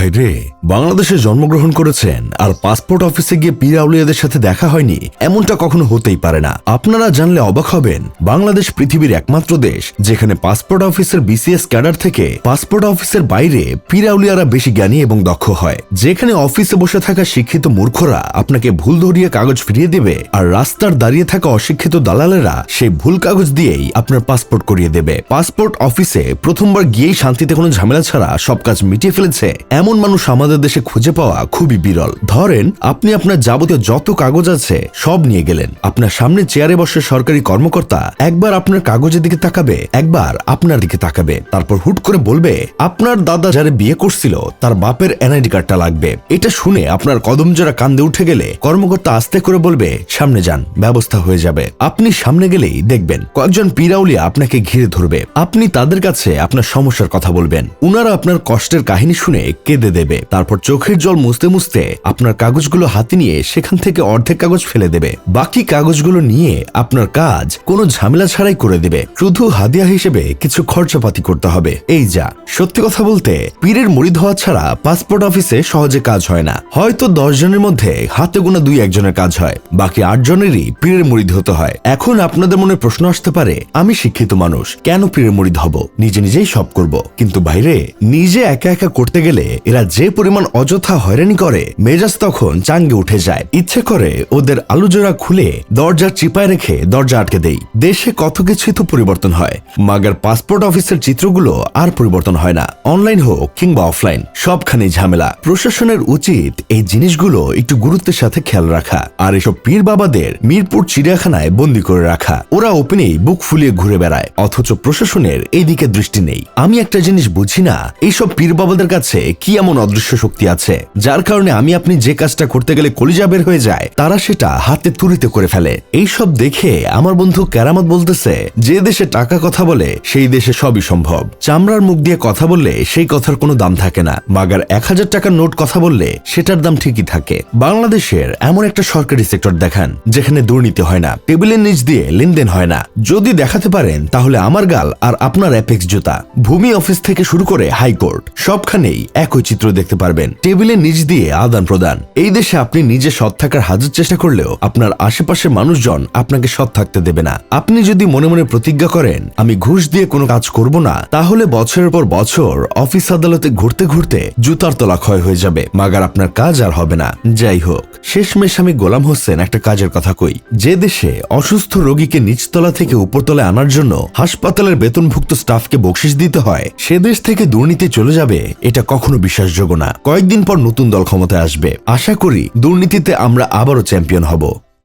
ভাই রে, বাংলাদেশে জন্মগ্রহণ করেছেন আর পাসপোর্ট অফিসে গিয়ে পীর আউলিয়াদের সাথে দেখা হয়নি, এমনটা কখনো হতেই পারে না। আপনারা জানলে অবাক হবেন, বাংলাদেশ পৃথিবীর একমাত্র দেশ, যেখানে পাসপোর্ট অফিসের বিসিএস ক্যাডার থেকে পাসপোর্ট অফিসের বাইরে পীর আউলিয়ারা বেশি জ্ঞানী এবং দক্ষ হয়, যেখানে অফিসে বসে থাকা শিক্ষিত মূর্খরা আপনাকে ভুল ধরিয়ে কাগজ ফিরিয়ে দেবে আর রাস্তার দাঁড়িয়ে থাকা অশিক্ষিত দালালেরা সেই ভুল কাগজ দিয়েই আপনার পাসপোর্ট করিয়ে দেবে। পাসপোর্ট অফিসে প্রথমবার গিয়েই শান্তিতে কোনো ঝামেলা ছাড়া সব কাজ মিটিয়ে ফেলেছে, এমন মানুষ আমাদের দেশে খুঁজে পাওয়া খুবই বিরল। ধরেন, আপনি আপনার যাবতীয় যত কাগজ আছে, সব নিয়ে গেলেন। আপনার সামনে চেয়ারে বসে সরকারি কর্মকর্তা একবার আপনার কাগজের দিকে তাকাবে, একবার আপনার দিকে তাকাবে। তারপর হুট করে বলবে, আপনার দাদা যারা বিয়ে করছিল, তার বাপের এনআইডি কার্ডটা লাগবে। এটা শুনে আপনার কদম জোড়া কান্দে উঠে গেলে কর্মকর্তা আস্তে করে বলবে, সামনে যান, ব্যবস্থা হয়ে যাবে। আপনি সামনে গেলেই দেখবেন, কয়েকজন পিরাউলিয়া আপনাকে ঘিরে ধরবে। আপনি তাদের কাছে আপনার সমস্যার কথা বলবেন। উনারা আপনার কষ্টের কাহিনী শুনে কেঁদে দেবে। তারপর চোখের জল মুছতে মুছতে আপনার কাগজগুলো হাতে নিয়ে সেখান থেকে অর্ধেক কাগজ ফেলে দেবে। বাকি কাগজগুলো নিয়ে আপনার কাজ কোনো ঝামেলা ছাড়াই করে দেবে। শুধু হাদিয়া হিসেবে কিছু খরচাপাতি করতে হবে। এই যা, সত্যি কথা বলতে পীরের মুড়ি ধোয়া ছাড়া পাসপোর্ট অফিসে সহজে কাজ হয় না। হয়তো দশ জনের মধ্যে হাতে গোনা দুই একজনের কাজ হয়, বাকি আট জনেরই পীরের মরিদ হতে হয়। এখন আপনাদের মনে প্রশ্ন আসতে পারে, আমি শিক্ষিত মানুষ, কেন পীরের মরিদ হব? নিজে নিজেই সব করব। কিন্তু বাইরে, নিজে একা একা করতে গেলে এরা যে পরিমাণ অযথা হয়রানি করে, মেজাজ তখন চাঙ্গে উঠে যায়। ইচ্ছে করে ওদের আলুজোড়া খুলে দরজা চিপায় রেখে দরজা আটকে দেই। দেশে কত কিছুই তো পরিবর্তন হয়। মাগার পাসপোর্ট অফিসের চিত্রগুলো আর পরিবর্তন হয় না। অনলাইন হোক কিংবা অফলাইন সবখানে ঝামেলা। প্রশাসনের উচিত এই জিনিসগুলো একটু গুরুত্বের সাথে খেয়াল রাখা আর এসব পীর বাবাদের মিরপুর চিড়িয়াখানায় বন্দি করে রাখা। ওরা ওপেনেই বুক ফুলিয়ে ঘুরে বেড়ায়, অথচ প্রশাসনের এই দিকে দৃষ্টি নেই। আমি একটা জিনিস বুঝি না, এইসব পীর বাবাদের কাছে কি এমন অদৃশ্য শক্তি আছে? যার কারণে আমি আপনি যে কাজটা করতে গেলে কলিজা বের হয়ে যায়, তারা সেটা হাতে তুরিতে করে ফেলে। এইসব দেখে আমার বন্ধু কেরামত বলতেছে, যে দেশে টাকা কথা বলে, সেই দেশে সবই সম্ভব। চামড়ার মুখ দিয়ে কথা বললে সেই কথার কোনো দাম থাকে না। মাগার এক হাজার টাকার নোট কথা বললে সেটার দাম ঠিকই থাকে। বাংলাদেশের এমন একটা সরকারি সেক্টর দেখান, যেখানে দুর্নীতি হয় না, টেবিলের নিচ দিয়ে লেনদেন হয় না। যদি দেখাতে পারেন, তাহলে আমার গাল আর আপনার অ্যাপেক্স জুতা। ভূমি অফিস থেকে শুরু করে হাইকোর্ট, সবখানেই একই চিত্র দেখতে পারবেন। টেবিলের নিচ দিয়ে আদান প্রদান। এই দেশে আপনি নিজে সৎ থাকার হাজার চেষ্টা করলেও আপনার আশেপাশের মানুষজন আপনাকে সৎ থাকতে দেবে না। আপনি যদি মনে মনে প্রতিজ্ঞা করেন, আমি ঘুষ দিয়ে কোনো কাজ করব না, তাহলে বছরের পর বছর অফিস আদালতে ঘুরতে ঘুরতে জুতার তলা ক্ষয় হয়ে যাবে, মাগার আপনার কাজ আর হবে না। যাই হোক, শেষমেশ আমি গোলাম হোসেন একটা কাজের কথা কই। যে দেশে অসুস্থ রোগীকে নিচতলা থেকে উপরতলায় আনার জন্য হাসপাতালের বেতনভুক্ত স্টাফকে বকশিস দিতে হয়, সে দেশ থেকে দুর্নীতি চলে যাবে, এটা কখনো বিশ্বাসযোগ্য না। কয়েকদিন পর নতুন দল ক্ষমতায় আসবে। আশা করি দুর্নীতিতে আমরা আবারও চ্যাম্পিয়ন হব।